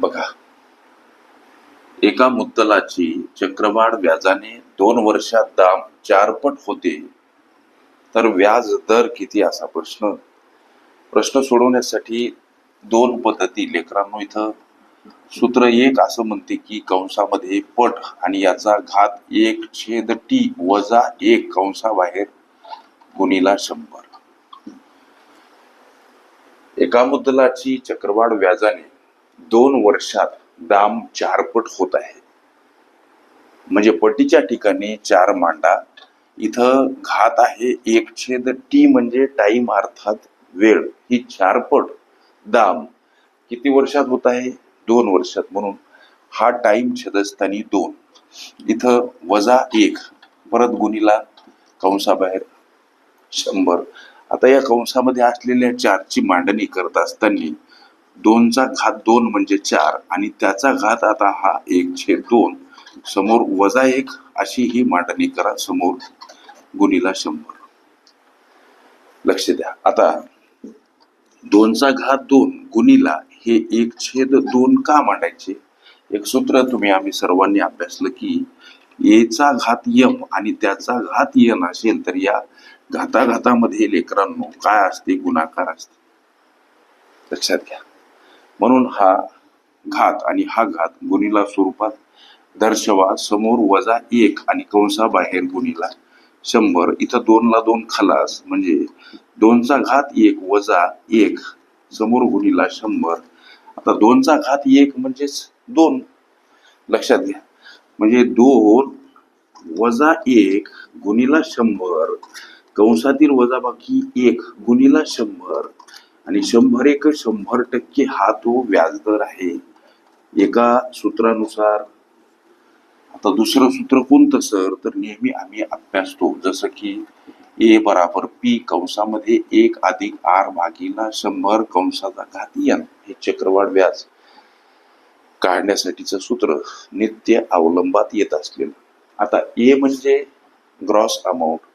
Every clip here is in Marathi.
बघा. एका मुद्दलाची चक्रवाढ व्याजाने दोन वर्षात दाम चारपट होते. तर व्याज दर किती असा प्रश्न? प्रश्न सोडवण्यासाठी दोन पद्धती लेकरांनो इथं. सूत्र एक असं म्हणते की कंसामध्ये पट आणि याचा घात एक छेद टी वजा एक कंसाबाहेर गुणीला शंभर. एका मुद्दलाची चक्रवाढ व्याजाने दोन वर्षात दाम चारपट होत आहे. म्हणजे पटीच्या ठिकाणी चार मांडा. इथं घात आहे एक छेद टी म्हणजे टाइम अर्थात वेळ. ही चारपट दाम किती वर्षात होत आहे? दोन वर्षात. म्हणून हा टाइम छेदस्थानी दोन. इथं वजा एक. परत गुणीला कंसाबाहेर शंभर. आता या कंसामध्ये असलेल्या चारची मांडणी करत असताना दोनचा घात दोन म्हणजे चार आणि त्याचा घात आता हा एक छेद दोन. समोर वजा एक अशी ही मांडणी करा समोर गुणीला शंभर. लक्ष द्या. आता दोनचा घात दोन गुणीला हे एक छेद दोन का मांडायचे? एक सूत्र तुम्ही आम्ही सर्वांनी अभ्यासलं की एचा घात यम आणि त्याचा घात यन असेल तर या घाताघातामध्ये लेकरांनो काय असते? गुणाकार असते. लक्षात घ्या. म्हणून हा घात आणि हा घात गुणीला स्वरूपात दर्शवा समोर वजा एक आणि कंसाबाहेर गुणीला. शंभर इथं दोनला दोन खलास म्हणजे दोनचा घात एक वजा एक समोर गुणीला शंभर. आता दोनचा घात एक म्हणजेच दोन. लक्षात घ्या. म्हणजे दोन वजा एक गुणीला शंभर कंसातील वजाबाकी एक गुणीला शंभर आणि शंभर एक शंभर टक्के हा तो व्याजदर आहे. एका सूत्रानुसार आता दुसरं सूत्र कोणतं सर? तर नेहमी आम्ही अभ्यासतो. जसं की ए बराबर पी कंसामध्ये एक अधिक आर भागीला शंभर कंसाचा घातीयन हे चक्रवाढ व्याज काढण्यासाठीचं सूत्र नित्य अवलंबात येत असलेलं. आता ए म्हणजे ग्रॉस अमाऊंट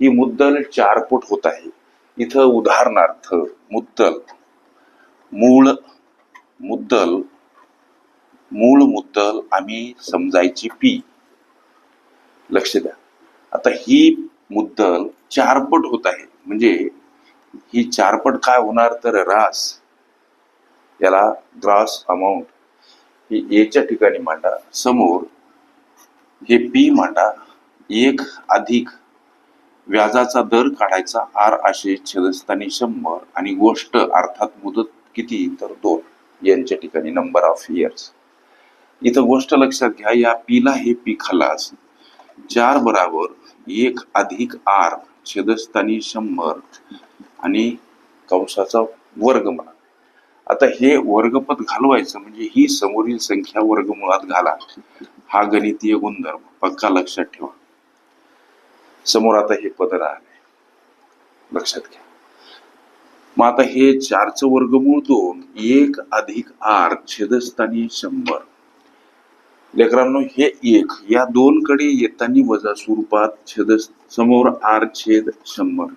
ही मुद्दल चार पट होत आहे. इथं उदाहरणार्थ मुद्दल. मूळ मुद्दल मूळ मुद्दल आम्ही समजायची पी. लक्ष द्या. आता ही मुद्दल चारपट होत आहे. म्हणजे ही चारपट काय होणार तर रास याला ग्रास अमाऊंट. ही एच्या ठिकाणी मांडा. समोर हे पी मांडा. एक अधिक व्याजाचा दर काढायचा आर आशे छेदस्थानी शंभर आणि गोष्ट अर्थात मुदत किती तर दोन यांच्या ठिकाणी नंबर ऑफ इयर्स इथं गोष्ट लक्षात घ्या या पीला हे पी खलास. चार बराबर एक अधिक आर छेदस्थानी शंभर आणि कंसाचा वर्ग म्हणा. आता हे वर्गपद घालवायचं म्हणजे ही समोरील संख्या वर्गमुळात घाला. हा गणितीय गुणधर्म पक्का लक्षात ठेवा. समोर आता हे पद राहिले लक्षात घ्या. मग आता हे चारचं वर्गमूळ दोन एक अधिक आर छेदस्थानी शंभर. लेकरांनो हे एक या दोन कडे येताना वजा स्वरूपात छेद समोर आर छेद शंभर.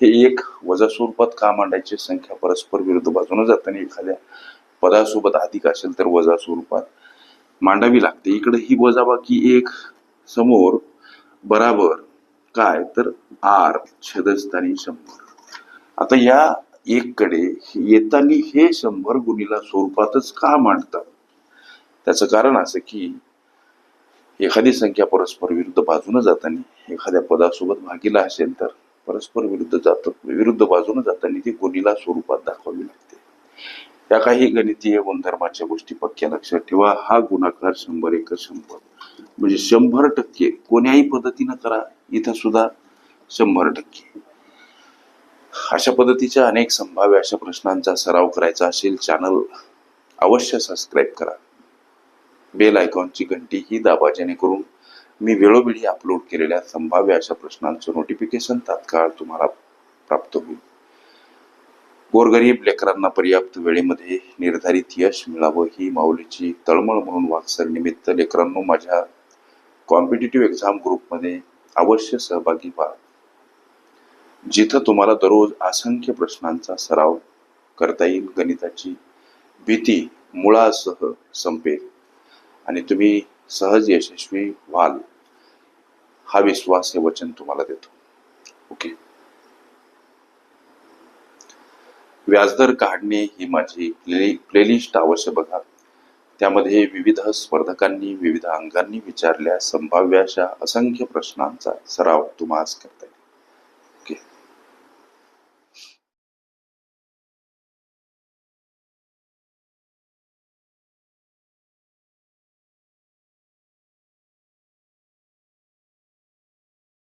हे एक वजा स्वरूपात का मांडायची संख्या? परस्पर विरुद्ध बाजूने जाताना एखाद्या पदासोबत अधिक असेल तर वजा स्वरूपात मांडावी लागते. इकडे ही वजाबाकी एक समोर बराबर. काय? तर आर छेदस्थानी शंभर. आता या एक कडे हे शंभर गुणीला स्वरूपातच का मांडतात? त्याचं कारण असं की एखादी संख्या परस्पर विरुद्ध बाजूने जाताना एखाद्या पदासोबत भागीला असेल तर परस्पर विरुद्ध जात विरुद्ध बाजूने जाताना ती गुणीला स्वरूपात दाखवावी लागते. या काही गणितीय गुणधर्माच्या गोष्टी पक्क्या लक्षात ठेवा. हा गुणाकार शंभर एक शंभर. म्हणजे शंभर टक्के कोण्याही पद्धतीनं करा इथं सुद्धा शंभर टक्के. अशा पद्धतीच्या अनेक संभाव्य अशा प्रश्नांचा सराव करायचा असेल चॅनल अवश्य सबस्क्राईब करा. बेल आयकॉनची घंटी ही दाबा जेणेकरून मी वेळोवेळी अपलोड केलेल्या संभाव्य अशा प्रश्नांचं नोटिफिकेशन तात्काळ तुम्हाला प्राप्त होईल. गोरगरीब लेकरांना पर्याप्त वेळेमध्ये निर्धारित यश मिळावं ही माऊलीची तळमळ म्हणून वाक्सर निमित्त लेकरांनो माझ्या कॉम्पिटेटिव्ह एक्झाम ग्रुपमध्ये अवश्य सहभागी व्हा. जिथं तुम्हाला दररोज असंख्य प्रश्नांचा सराव करता येईल गणिताची भीती मुळासह संपेल आणि तुम्ही सहज यशस्वी व्हाल. हा विश्वास हे वचन तुम्हाला देतो. ओके. व्याजदर काढणे ही माझी प्ले प्लेलिस्ट अवश्य बघा. त्यामध्ये विविध स्पर्धकांनी विविध अंगांनी विचारल्या संभाव्य अशा असंख्य प्रश्नांचा सराव तुम्हाला करा